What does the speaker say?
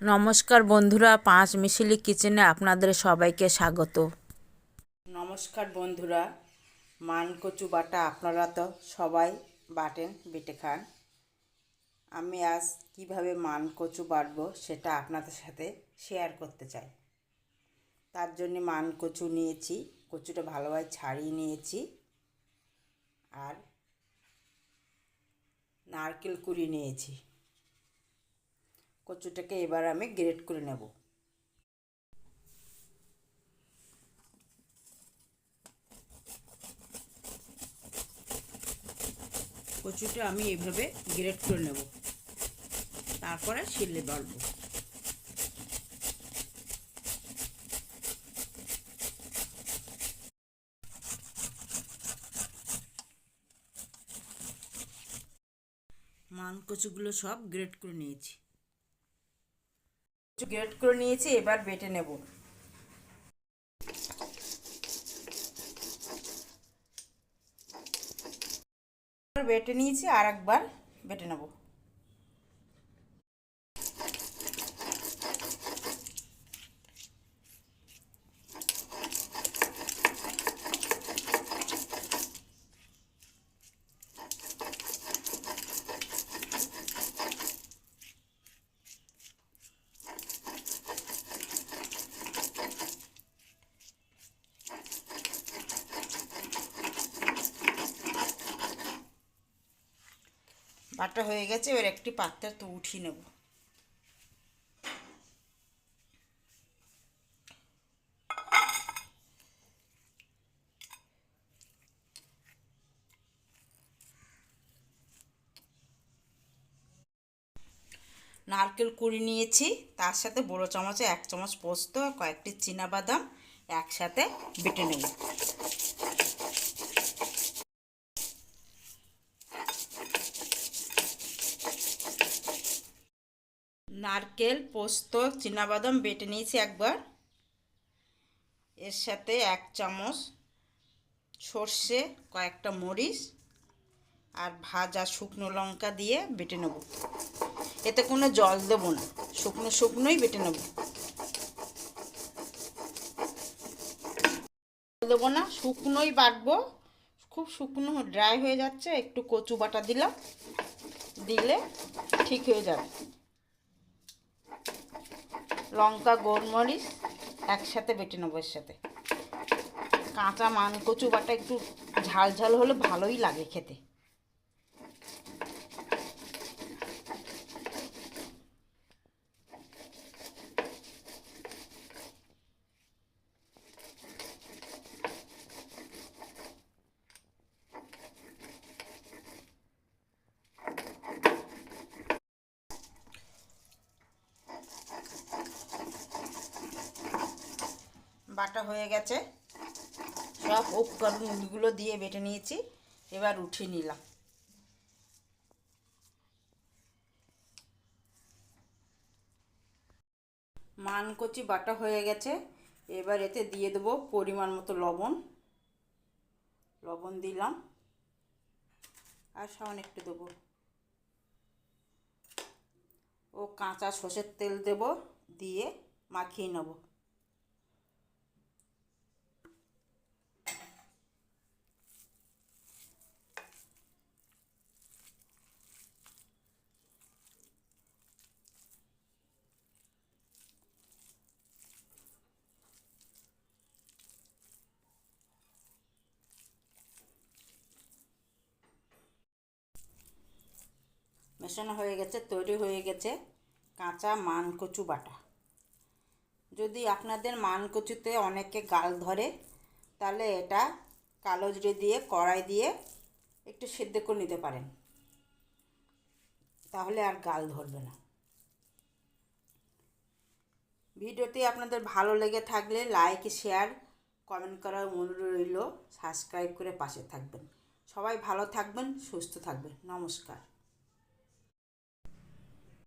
নমস্কার বন্ধুরা, পাঁচ মিশিলি কিচেনে আপনাদের সবাইকে স্বাগত। নমস্কার বন্ধুরা মান কচু বাটা আপনারা তো সবাই বাটেন, বেটে খান। আমি আজ কীভাবে মান কচু বাটবো সেটা আপনাদের সাথে শেয়ার করতে চাই। তার জন্যে মান কচু নিয়েছি, কচুটা ভালোভাবে ছাড়িয়ে নিয়েছি। আর নারকেল কুড়ি নিয়েছি। কচুটাকে এবার আমি গ্রেট করে নেব। কচুটা আমি এইভাবে গ্রেট করে নেব। তারপরে শিলে বাড়বো মান কচুগুলো সব গ্রেট করে নিয়েছি। গ্রেট করে নিয়েছি এবার বেটে নেব। বেটে নিয়েছি আর একবার বেটে নেব। বাটা হয়ে গেছে, এবার একটি পাত্রে তো উঠিয়ে নেব। নারকেল কুড়ি নিয়েছি, তার সাথে বড়ো চামচে এক চামচ পোস্ত কয়েকটি বাদাম একসাথে বেটে নেব। নারকেল, পোস্ত বাদাম বেটে নিয়েছি একবার। এর সাথে এক চামচ সর্ষে, কয়েকটা মরিচ আর ভাজা শুকনো লঙ্কা দিয়ে বেটে নেব। এতে কোনো জল দেবো না, শুকনো শুকনোই বেটে নেব। দেবো না, শুকনোই বাটবো। খুব শুকনো, ড্রাই হয়ে যাচ্ছে, একটু কচু বাটা দিলাম, দিলে ঠিক হয়ে যাবে। লঙ্কা, গোলমরিচ একসাথে বেটে নেব এর সাথে। কাঁচা মান কচু বাটা একটু ঝাল ঝাল হলে ভালোই লাগে খেতে। বাটা হয়ে গেছে। সব উপকরণগুলো দিয়ে বেটে নিয়েছি, এবার উঠিয়ে নিলাম। মানকচি বাটা হয়ে গেছে, এবার এতে দিয়ে দেবো পরিমাণ মতো লবণ। লবণ দিলাম। আর সামান্য একটু দেবো। ও কাঁচা সর্ষের তেল দেব, দিয়ে মাখিয়ে নেব। মেশানো হয়ে গেছে, তৈরি হয়ে গেছে কাঁচা মান কচু বাটা। যদি আপনাদের মান কচুতে অনেকে গাল ধরে, তাহলে এটা কালো জিরে দিয়ে, কড়াই দিয়ে একটু সেদ্ধ করে নিতে পারেন। তাহলে আর গাল ধরবে না। ভিডিওটি আপনাদের ভালো লেগে থাকলে লাইক, শেয়ার, কমেন্ট করার অনুরোধ রইল। সাবস্ক্রাইব করে পাশে থাকবেন। সবাই ভালো থাকবেন, সুস্থ থাকবেন। নমস্কার।